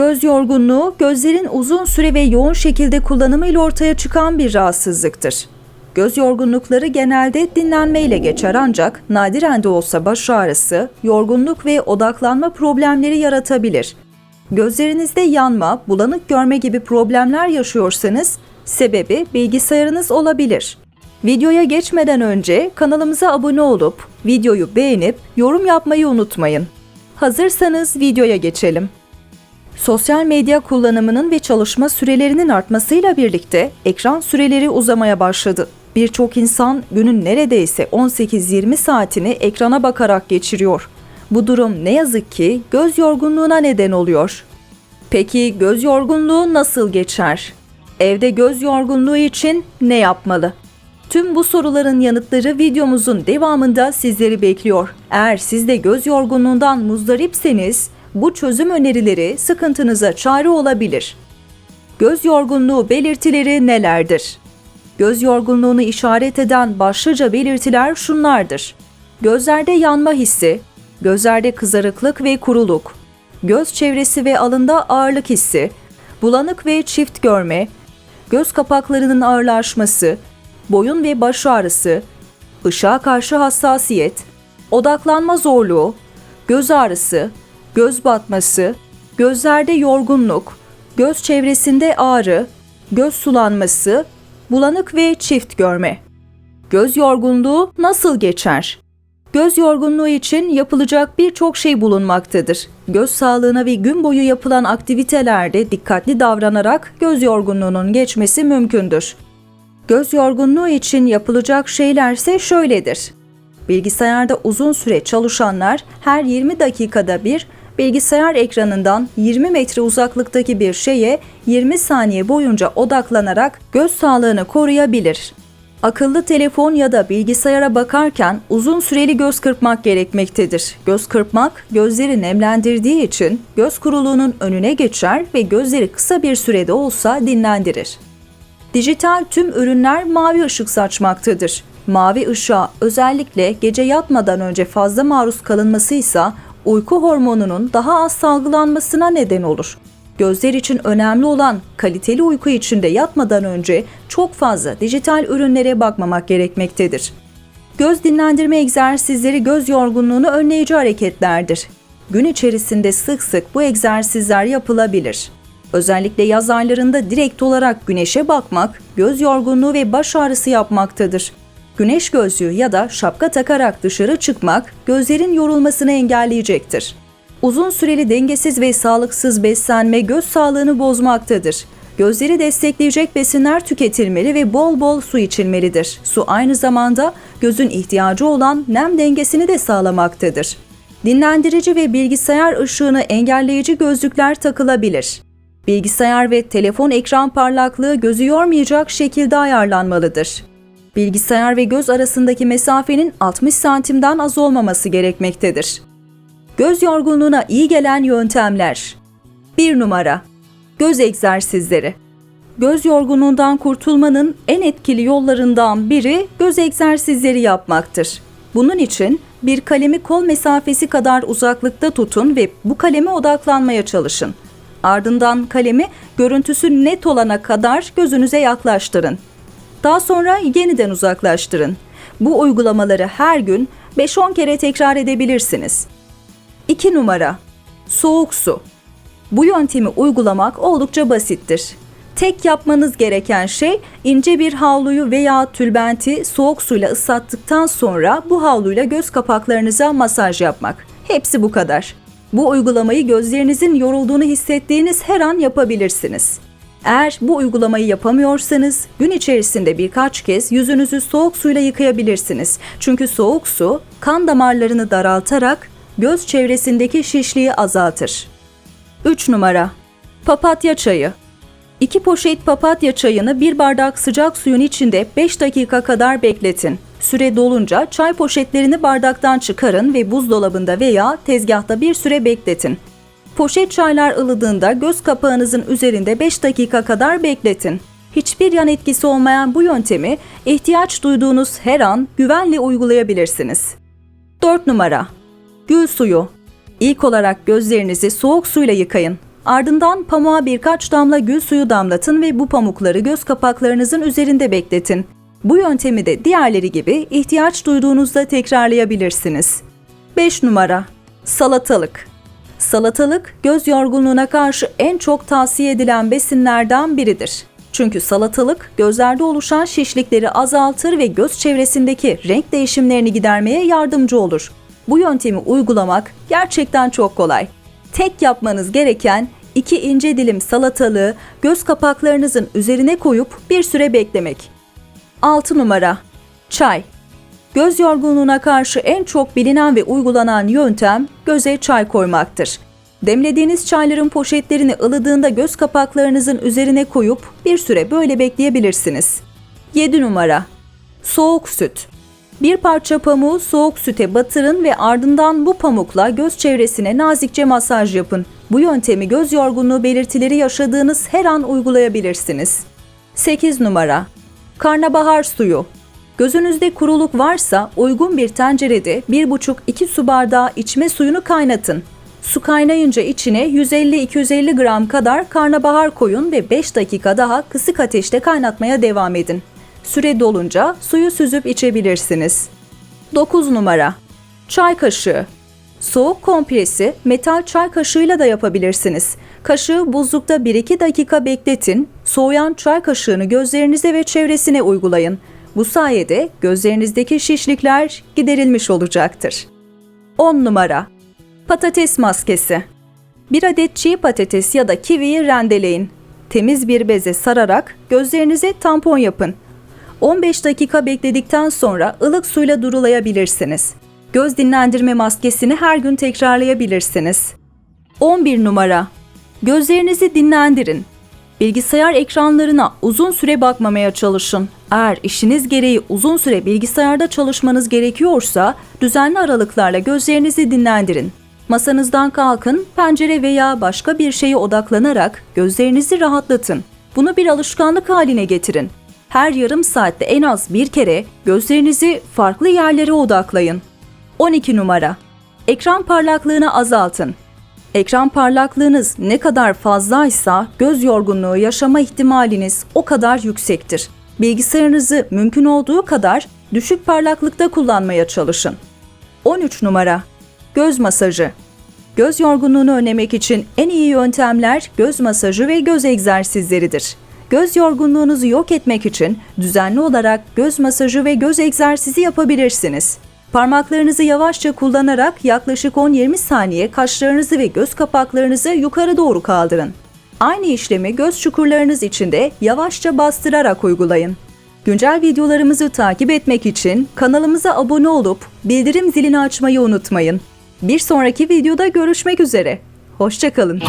Göz yorgunluğu, gözlerin uzun süre ve yoğun şekilde kullanımı ile ortaya çıkan bir rahatsızlıktır. Göz yorgunlukları genelde dinlenme ile geçer ancak nadiren de olsa baş ağrısı, yorgunluk ve odaklanma problemleri yaratabilir. Gözlerinizde yanma, bulanık görme gibi problemler yaşıyorsanız sebebi bilgisayarınız olabilir. Videoya geçmeden önce kanalımıza abone olup videoyu beğenip yorum yapmayı unutmayın. Hazırsanız videoya geçelim. Sosyal medya kullanımının ve çalışma sürelerinin artmasıyla birlikte ekran süreleri uzamaya başladı. Birçok insan günün neredeyse 18-20 saatini ekrana bakarak geçiriyor. Bu durum ne yazık ki göz yorgunluğuna neden oluyor. Peki göz yorgunluğu nasıl geçer? Evde göz yorgunluğu için ne yapmalı? Tüm bu soruların yanıtları videomuzun devamında sizleri bekliyor. Eğer siz de göz yorgunluğundan muzdaripseniz bu çözüm önerileri sıkıntınıza çare olabilir. Göz yorgunluğu belirtileri nelerdir? Göz yorgunluğunu işaret eden başlıca belirtiler şunlardır. Gözlerde yanma hissi, gözlerde kızarıklık ve kuruluk, göz çevresi ve alında ağırlık hissi, bulanık ve çift görme, göz kapaklarının ağırlaşması, boyun ve baş ağrısı, ışığa karşı hassasiyet, odaklanma zorluğu, göz ağrısı, göz batması, gözlerde yorgunluk, göz çevresinde ağrı, göz sulanması, bulanık ve çift görme. Göz yorgunluğu nasıl geçer? Göz yorgunluğu için yapılacak birçok şey bulunmaktadır. Göz sağlığına ve gün boyu yapılan aktivitelerde dikkatli davranarak göz yorgunluğunun geçmesi mümkündür. Göz yorgunluğu için yapılacak şeylerse şöyledir. Bilgisayarda uzun süre çalışanlar her 20 dakikada bir bilgisayar ekranından 20 metre uzaklıktaki bir şeye 20 saniye boyunca odaklanarak göz sağlığını koruyabilir. Akıllı telefon ya da bilgisayara bakarken uzun süreli göz kırpmak gerekmektedir. Göz kırpmak gözleri nemlendirdiği için göz kuruluğunun önüne geçer ve gözleri kısa bir sürede olsa dinlendirir. Dijital tüm ürünler mavi ışık saçmaktadır. Mavi ışığa özellikle gece yatmadan önce fazla maruz kalınması ise uyku hormonunun daha az salgılanmasına neden olur. Gözler için önemli olan kaliteli uyku içinde yatmadan önce çok fazla dijital ürünlere bakmamak gerekmektedir. Göz dinlendirme egzersizleri göz yorgunluğunu önleyici hareketlerdir. Gün içerisinde sık sık bu egzersizler yapılabilir. Özellikle yaz aylarında direkt olarak güneşe bakmak, göz yorgunluğu ve baş ağrısı yapmaktadır. Güneş gözlüğü ya da şapka takarak dışarı çıkmak gözlerin yorulmasını engelleyecektir. Uzun süreli dengesiz ve sağlıksız beslenme göz sağlığını bozmaktadır. Gözleri destekleyecek besinler tüketilmeli ve bol bol su içilmelidir. Su aynı zamanda gözün ihtiyacı olan nem dengesini de sağlamaktadır. Dinlendirici ve bilgisayar ışığını engelleyici gözlükler takılabilir. Bilgisayar ve telefon ekran parlaklığı gözü yormayacak şekilde ayarlanmalıdır. Bilgisayar ve göz arasındaki mesafenin 60 santimden az olmaması gerekmektedir. Göz yorgunluğuna iyi gelen yöntemler. 1 numara. Göz egzersizleri. Göz yorgunluğundan kurtulmanın en etkili yollarından biri göz egzersizleri yapmaktır. Bunun için bir kalemi kol mesafesi kadar uzaklıkta tutun ve bu kaleme odaklanmaya çalışın. Ardından kalemi görüntüsü net olana kadar gözünüze yaklaştırın. Daha sonra yeniden uzaklaştırın. Bu uygulamaları her gün 5-10 kere tekrar edebilirsiniz. 2 numara. Soğuk su. Bu yöntemi uygulamak oldukça basittir. Tek yapmanız gereken şey ince bir havluyu veya tülbenti soğuk suyla ıslattıktan sonra bu havluyla göz kapaklarınıza masaj yapmak. Hepsi bu kadar. Bu uygulamayı gözlerinizin yorulduğunu hissettiğiniz her an yapabilirsiniz. Eğer bu uygulamayı yapamıyorsanız gün içerisinde birkaç kez yüzünüzü soğuk suyla yıkayabilirsiniz. Çünkü soğuk su kan damarlarını daraltarak göz çevresindeki şişliği azaltır. 3 numara Papatya çayı 2 poşet papatya çayını bir bardak sıcak suyun içinde 5 dakika kadar bekletin. Süre dolunca çay poşetlerini bardaktan çıkarın ve buzdolabında veya tezgahta bir süre bekletin. Poşet çaylar ılıdığında göz kapağınızın üzerinde 5 dakika kadar bekletin. Hiçbir yan etkisi olmayan bu yöntemi ihtiyaç duyduğunuz her an güvenle uygulayabilirsiniz. 4 numara Gül suyu İlk olarak gözlerinizi soğuk suyla yıkayın. Ardından pamuğa birkaç damla gül suyu damlatın ve bu pamukları göz kapaklarınızın üzerinde bekletin. Bu yöntemi de diğerleri gibi ihtiyaç duyduğunuzda tekrarlayabilirsiniz. 5 numara Salatalık Salatalık göz yorgunluğuna karşı en çok tavsiye edilen besinlerden biridir. Çünkü salatalık gözlerde oluşan şişlikleri azaltır ve göz çevresindeki renk değişimlerini gidermeye yardımcı olur. Bu yöntemi uygulamak gerçekten çok kolay. Tek yapmanız gereken iki ince dilim salatalığı göz kapaklarınızın üzerine koyup bir süre beklemek. 6 numara Çay Göz yorgunluğuna karşı en çok bilinen ve uygulanan yöntem göze çay koymaktır. Demlediğiniz çayların poşetlerini ılıdığında göz kapaklarınızın üzerine koyup bir süre böyle bekleyebilirsiniz. 7 numara Soğuk süt bir parça pamuğu soğuk süte batırın ve ardından bu pamukla göz çevresine nazikçe masaj yapın. Bu yöntemi göz yorgunluğu belirtileri yaşadığınız her an uygulayabilirsiniz. 8 numara Karnabahar suyu Gözünüzde kuruluk varsa uygun bir tencerede 1,5-2 su bardağı içme suyunu kaynatın. Su kaynayınca içine 150-250 gram kadar karnabahar koyun ve 5 dakika daha kısık ateşte kaynatmaya devam edin. Süre dolunca suyu süzüp içebilirsiniz. 9 numara Çay kaşığı Soğuk kompresi metal çay kaşığıyla da yapabilirsiniz. Kaşığı buzlukta 1-2 dakika bekletin. Soğuyan çay kaşığını gözlerinize ve çevresine uygulayın. Bu sayede gözlerinizdeki şişlikler giderilmiş olacaktır. 10 numara Patates maskesi Bir adet çiğ patates ya da kiviyi rendeleyin. Temiz bir beze sararak gözlerinize tampon yapın. 15 dakika bekledikten sonra ılık suyla durulayabilirsiniz. Göz dinlendirme maskesini her gün tekrarlayabilirsiniz. 11 numara Gözlerinizi dinlendirin. Bilgisayar ekranlarına uzun süre bakmamaya çalışın. Eğer işiniz gereği uzun süre bilgisayarda çalışmanız gerekiyorsa düzenli aralıklarla gözlerinizi dinlendirin. Masanızdan kalkın, pencere veya başka bir şeye odaklanarak gözlerinizi rahatlatın. Bunu bir alışkanlık haline getirin. Her yarım saatte en az bir kere gözlerinizi farklı yerlere odaklayın. 12 numara Ekran parlaklığını azaltın. Ekran parlaklığınız ne kadar fazlaysa göz yorgunluğu yaşama ihtimaliniz o kadar yüksektir. Bilgisayarınızı mümkün olduğu kadar düşük parlaklıkta kullanmaya çalışın. 13 numara Göz masajı Göz yorgunluğunu önlemek için en iyi yöntemler göz masajı ve göz egzersizleridir. Göz yorgunluğunuzu yok etmek için düzenli olarak göz masajı ve göz egzersizi yapabilirsiniz. Parmaklarınızı yavaşça kullanarak yaklaşık 10-20 saniye kaşlarınızı ve göz kapaklarınızı yukarı doğru kaldırın. Aynı işlemi göz çukurlarınız içinde yavaşça bastırarak uygulayın. Güncel videolarımızı takip etmek için kanalımıza abone olup bildirim zilini açmayı unutmayın. Bir sonraki videoda görüşmek üzere. Hoşçakalın.